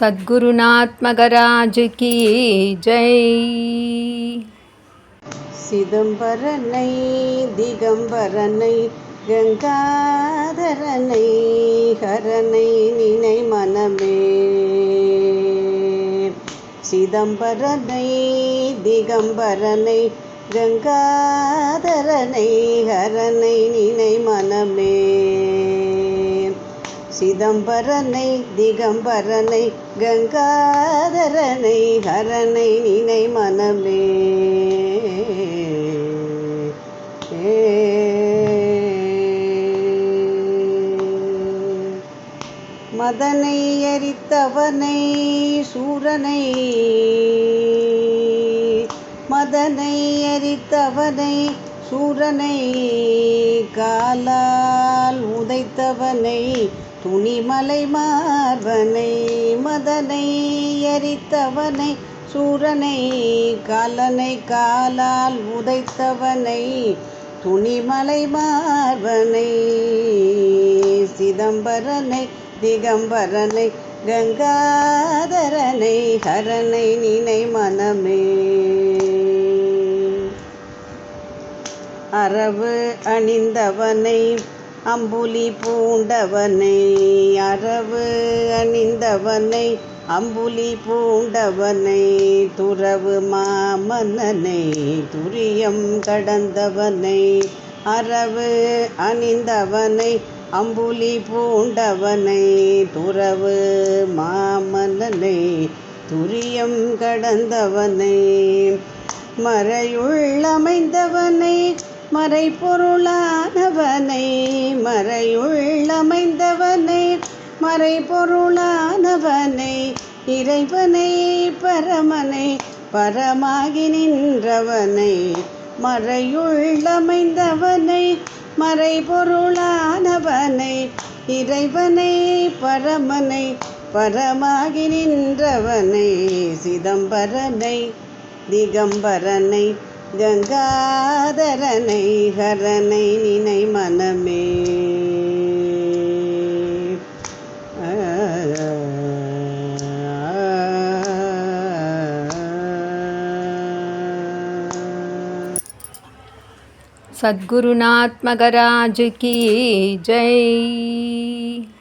சத்குருநாத் கி ஜெய். சிதம்பரனை திகம்பரனை கங்காதரனை ஹரனை நினை மனமே. சிதம்பரனை திகம்பரனை கங்காதரனை ஹரனை நினை மனமே. சிதம்பரனை திகம்பரனை கங்காதரனை ஹரனை நினை மனமே. மதனை எரித்தவனை சூரனை. மதனை எரித்தவனை சூரனை. காலால் உதைத்தவனை துணிமலை மார்பனை மதனை எரித்தவனை சூரனை கலனை காலால் உதைத்தவனை துணிமலை மார்பனை சிதம்பரனை திகம்பரனை கங்காதரனை ஹரனை நினை மனமே. அரவு அணிந்தவனை அம்புலி பூண்டவனை அரவு அணிந்தவனை அம்புலி பூண்டவனை துறவு மாமன்னனை துரியம் கடந்தவனை அரவு அணிந்தவனை அம்புலி பூண்டவனை துறவு மாமன்னனை துரியம் கடந்தவனை மறையுள்ளமைந்தவனை மறைபொருளானவனை மறையுள்ளமைந்தவனை மறைபொருளானவனை இறைவனை பரமனை பரமாகி நின்றவனை மறையுள்ளமைந்தவனை மறைபொருளானவனை இறைவனை பரமனை பரமாகி நின்றவனை சிதம்பரனை திகம்பரனை கங்காதரனை ஹரனை நினை மனமே சத்குருநாத் மகராஜ் கி ஜெய்